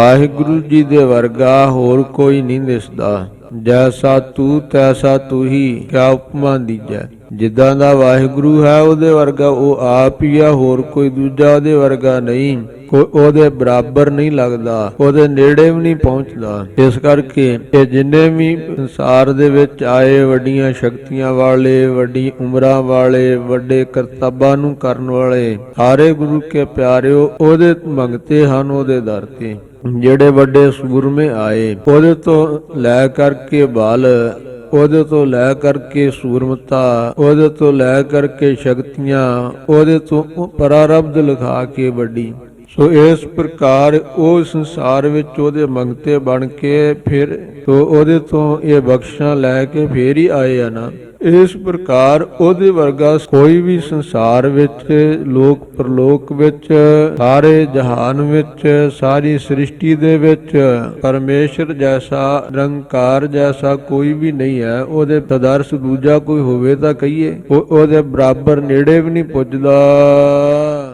ਵਾਹਿਗੁਰੂ ਜੀ ਦੇ ਵਰਗਾ ਹੋਰ ਕੋਈ ਨਹੀਂ ਦਿਸਦਾ। ਜੈਸਾ ਤੂੰ, ਤੈਸਾ ਤੂੰ ਹੀ ਕਿਆ ਉਪਮਾ ਦੀਜੈ। ਜਿੱਦਾਂ ਦਾ ਵਾਹਿਗੁਰੂ ਹੈ ਉਹਦੇ ਵਰਗਾ, ਉਹ ਆਪ ਹੀ ਆ, ਹੋਰ ਕੋਈ ਦੂਜਾ ਉਹਦੇ ਵਰਗਾ ਨਹੀਂ। ਕੋਈ ਉਹਦੇ ਬਰਾਬਰ ਨਹੀਂ ਲੱਗਦਾ, ਉਹਦੇ ਨੇੜੇ ਵੀ ਨਹੀਂ ਪਹੁੰਚਦਾ। ਇਸ ਕਰਕੇ ਇਹ ਜਿੰਨੇ ਵੀ ਸੰਸਾਰ ਦੇ ਵਿੱਚ ਆਏ ਵੱਡੀਆਂ ਸ਼ਕਤੀਆਂ ਵਾਲੇ, ਵੱਡੀ ਉਮਰਾਂ ਵਾਲੇ, ਵੱਡੇ ਕਰਤੱਬਾਂ ਨੂੰ ਕਰਨ ਵਾਲੇ, ਸਾਰੇ ਗੁਰੂ ਕੇ ਪਿਆਰਿਓ, ਉਹਦੇ ਮੰਗਤੇ ਹਨ, ਉਹਦੇ ਦਰ ਤੇ। ਜਿਹੜੇ ਵੱਡੇ ਸੂਰਮੇ ਆਏ, ਉਹਦੇ ਤੋਂ ਲੈ ਕਰਕੇ ਬਲ, ਉਹਦੇ ਤੋਂ ਲੈ ਕਰਕੇ ਸੂਰਮਤਾ, ਉਹਦੇ ਤੋਂ ਲੈ ਕਰਕੇ ਸ਼ਕਤੀਆਂ, ਉਹਦੇ ਤੋਂ ਪਰਾਰਬਧ ਲਿਖਾ ਕੇ ਵੱਡੀ। ਸੋ ਇਸ ਪ੍ਰਕਾਰ ਉਹ ਸੰਸਾਰ ਵਿੱਚ ਉਹਦੇ ਮੰਗਤੇ ਬਣ ਕੇ ਫਿਰ ਤੋ ਉਹਦੇ ਤੋਂ ਇਹ ਬਖਸ਼ਾਂ ਲੈ ਕੇ ਫੇਰ ਹੀ ਆਏ ਆ ਨਾ। ਇਸ ਪ੍ਰਕਾਰ ਉਹਦੇ ਵਰਗਾ ਕੋਈ ਵੀ ਸੰਸਾਰ ਵਿੱਚ, ਲੋਕ ਪ੍ਰਲੋਕ ਵਿੱਚ, ਸਾਰੇ ਜਹਾਨ ਵਿੱਚ, ਸਾਰੀ ਸ੍ਰਿਸ਼ਟੀ ਦੇ ਵਿੱਚ, ਪਰਮੇਸ਼ਰ ਜੈਸਾ, ਨਿਰੰਕਾਰ ਜੈਸਾ ਕੋਈ ਵੀ ਨਹੀਂ ਹੈ, ਉਹਦੇ ਤਦਰਸ ਦੂਜਾ ਕੋਈ ਹੋਵੇ ਤਾਂ ਕਹੀਏ, ਉਹ, ਉਹਦੇ ਬਰਾਬਰ ਨੇੜੇ ਵੀ ਨਹੀਂ ਪੁੱਜਦਾ।